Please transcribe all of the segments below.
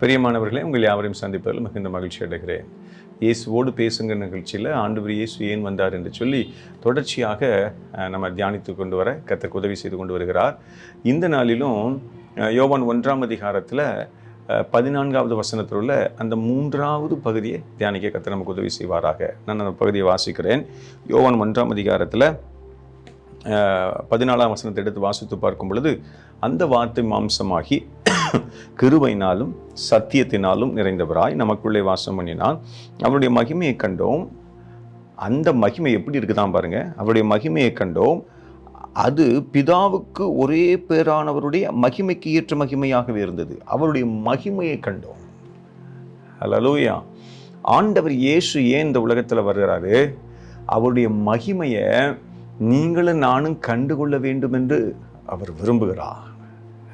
பெரியமானவர்களே உங்கள் யாவரையும் சந்திப்பதில் மிகுந்த மகிழ்ச்சி அடைகிறேன். இயேசுவோடு பேசுங்க நிகழ்ச்சியில் ஆண்டவர் இயேசு ஏன் வந்தார் என்று சொல்லி தொடர்ச்சியாக நம்ம தியானித்து கொண்டு வர கத்தக்கு உதவி செய்து கொண்டு வருகிறார். இந்த நாளிலும் யோவான் ஒன்றாம் அதிகாரத்தில் பதினான்காவது வசனத்தில் உள்ள அந்த மூன்றாவது பகுதியை தியானிக்க கத்த நமக்கு உதவி செய்வாராக. நான் அந்த பகுதியை வாசிக்கிறேன். யோவான் ஒன்றாம் அதிகாரத்தில் பதினாலாம் வசனத்தை எடுத்து வாசித்து பார்க்கும் பொழுது அந்த வார்த்தை மாம்சமாகி கிருபையினாலும் சத்தியத்தினாலும் நிறைந்தவராய் நமக்குள்ளே வாசம் பண்ணினான் அவருடைய மகிமையை கண்டோம். அந்த மகிமை எப்படி இருக்குதான் பாருங்க. அவருடைய மகிமையை கண்டோம். அது பிதாவுக்கு ஒரே பேரானவருடைய மகிமைக்கு ஏற்ற மகிமையாகவே இருந்தது. அவருடைய மகிமையை கண்டோம். ஹலலூயா ஆண்டவர் இயேசு ஏன் இந்த உலகத்தில் வருகிறாரு? அவருடைய மகிமையை நீங்களும் நானும் கண்டுகொள்ள வேண்டும் என்று அவர் விரும்புகிறார்.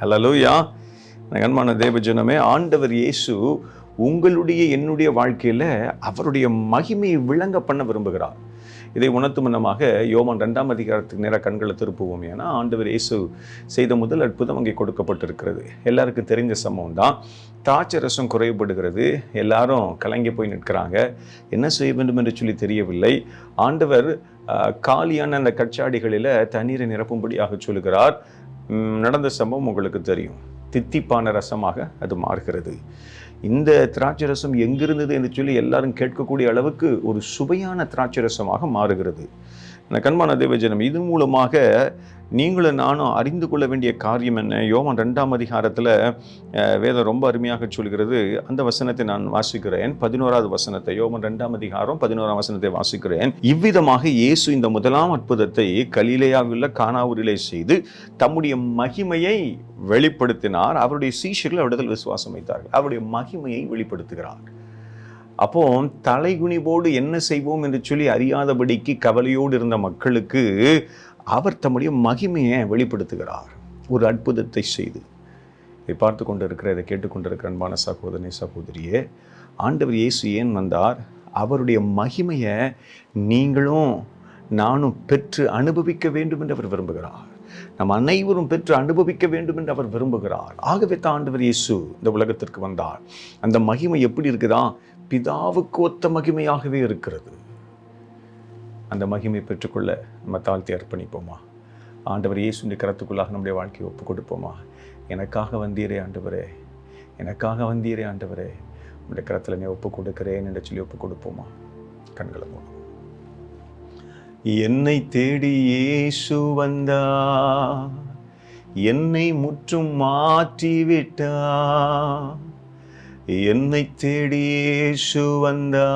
ஹலலூயா கண்மான தேவஜனமே ஆண்டவர் இயேசு உங்களுடைய என்னுடைய வாழ்க்கையில் அவருடைய மகிமையை விளங்க பண்ண விரும்புகிறார். இதை உணர்த்தும் முன்னமாக யோமான் ரெண்டாம் அதிகாரத்துக்கு நேராக கண்களை திருப்புவோம். ஏன்னா ஆண்டவர் இயேசு செய்த முதல் அற்புதம் அங்கே கொடுக்கப்பட்டிருக்கிறது. எல்லாருக்கும் தெரிஞ்ச சம்பவம் தான் திராட்சை ரசம் குறைபடுகிறது எல்லாரும் கலங்கி போய் நிற்கிறாங்க. என்ன செய்ய வேண்டும் என்று சொல்லி தெரியவில்லை. ஆண்டவர் காலியான அந்த கச்சாடிகளில் தண்ணீரை நிரப்பும்படியாக சொல்கிறார் நடந்த சம்பவம் உங்களுக்கு தெரியும். தித்திப்பான ரசமாக அது மாறுகிறது. இந்த திராட்சை ரசம் எங்கிருந்தது என்று சொல்லி எல்லாரும் கேட்கக்கூடிய அளவுக்கு ஒரு சுவையான திராட்சை ரசமாக மாறுகிறது. இந்த கண்மான தேவஜனம் இது மூலமாக நீங்களும் நானும் அறிந்து கொள்ள வேண்டிய காரியம் என்ன? யோவான் ரெண்டாம் அதிகாரத்தில் வேதம் ரொம்ப அருமையாக சொல்கிறது. அந்த வசனத்தை நான் வாசிக்கிறேன். பதினோராவது வசனத்தை யோவான் ரெண்டாம் அதிகாரம் பதினோராம் வசனத்தை வாசிக்கிறேன். இவ்விதமாக இயேசு இந்த முதலாம் அற்புதத்தை கலிலேயாவில் கானாவூரிலே செய்து தம்முடைய மகிமையை வெளிப்படுத்தினார். அவருடைய சீஷர்கள் அவரிடத்தில் விசுவாசம் வைத்தார்கள். அவருடைய மகிமையை வெளிப்படுத்துகிறார். அப்போ தலைகுனிவோடு என்ன செய்வோம் என்று சொல்லி அறியாதபடிக்கு கவலையோடு இருந்த மக்களுக்கு அவர் தம்முடைய மகிமையை வெளிப்படுத்துகிறார். ஒரு அற்புதத்தை செய்து. இதை பார்த்து கொண்டு இருக்கிற இதை கேட்டுக்கொண்டிருக்கிற அன்பான சகோதரனே சகோதரியே ஆண்டவர் இயேசு ஏன் வந்தார்? அவருடைய மகிமையை நீங்களும் நானும் பெற்று அனுபவிக்க வேண்டும் என்று அவர் விரும்புகிறார். நம் அனைவரும் பெற்று அனுபவிக்க வேண்டும் என்று அவர் விரும்புகிறார். ஆகவே தான் ஆண்டவர் இயேசு இந்த உலகத்திற்கு வந்தார். அந்த மகிமை எப்படி இருக்குதா? பிதாவுக்கு ஒத்த மகிமையாகவே இருக்கிறது. அந்த மகிமை பெற்றுக்கொள்ள நம்ம தாழ்த்தி அர்ப்பணிப்போமா? ஆண்டவர் இயேசுடைய கரத்துக்குள்ளாக நம்முடைய வாழ்க்கையை ஒப்பு கொடுப்போமா எனக்காக வந்தீரே ஆண்டவரே. எனக்காக வந்தீரே ஆண்டவரே. உங்களுடைய கரத்தில் நீ ஒப்பு கொடுக்கிறேன் என்று சொல்லி ஒப்பு கொடுப்போமா கண்களை மூடும் என்னை தேடி இயேசு வந்தா என்னை முற்றும் மாற்றி விட்டா என்னை தேடி இயேசு வந்தா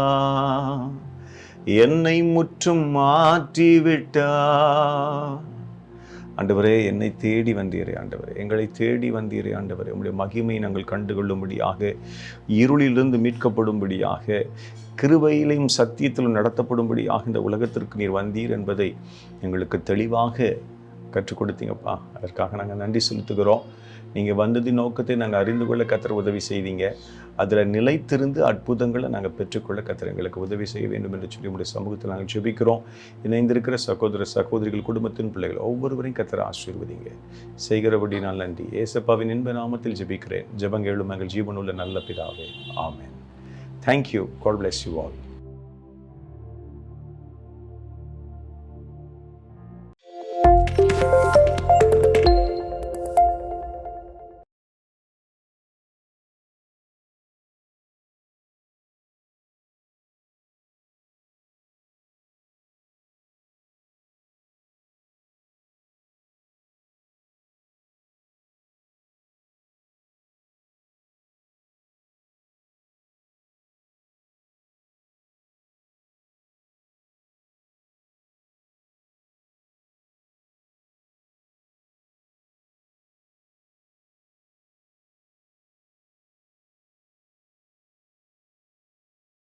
என்னை முற்றும் மாற்றிவிட்டா? ஆண்டவரே என்னை தேடி வந்தீரே ஆண்டவரே. எங்களை தேடி வந்தீரே ஆண்டவரே. உங்களுடைய மகிமையை நாங்கள் கண்டுகொள்ளும்படியாக இருளிலிருந்து மீட்கப்படும்படியாக கிருபையிலையும் சத்தியத்திலும் நடத்தப்படும்படியாக இந்த உலகத்திற்கு நீர் வந்தீர் என்பதை எங்களுக்கு தெளிவாக கற்றுக் கொடுத்தீங்கப்பா. அதற்காக நாங்கள் நன்றி செலுத்துகிறோம். நீங்கள் வந்ததின் நோக்கத்தை நாங்கள் அறிந்து கொள்ள கத்திர உதவி செய்தீங்க. அதில் நிலைத்திருந்து அற்புதங்களை நாங்கள் பெற்றுக்கொள்ள கத்தர் எங்களுக்கு உதவி செய்ய வேண்டும் என்று சொல்லி உங்களுடைய சமூகத்தில் நாங்கள் ஜெபிக்கிறோம். இணைந்திருக்கிற சகோதர சகோதரிகள் குடும்பத்தின் பிள்ளைகள் ஒவ்வொருவரையும் கத்திர ஆசீர்வதிங்க. செய்கிறபடி நான் நன்றி. ஏசப்பாவின் இன்ப நாமத்தில் ஜெபிக்கிறேன். ஜெபங்கேளும் எங்கள் ஜீவனுள்ள நல்ல பிதாவே. ஆமேன். Thank you god bless you all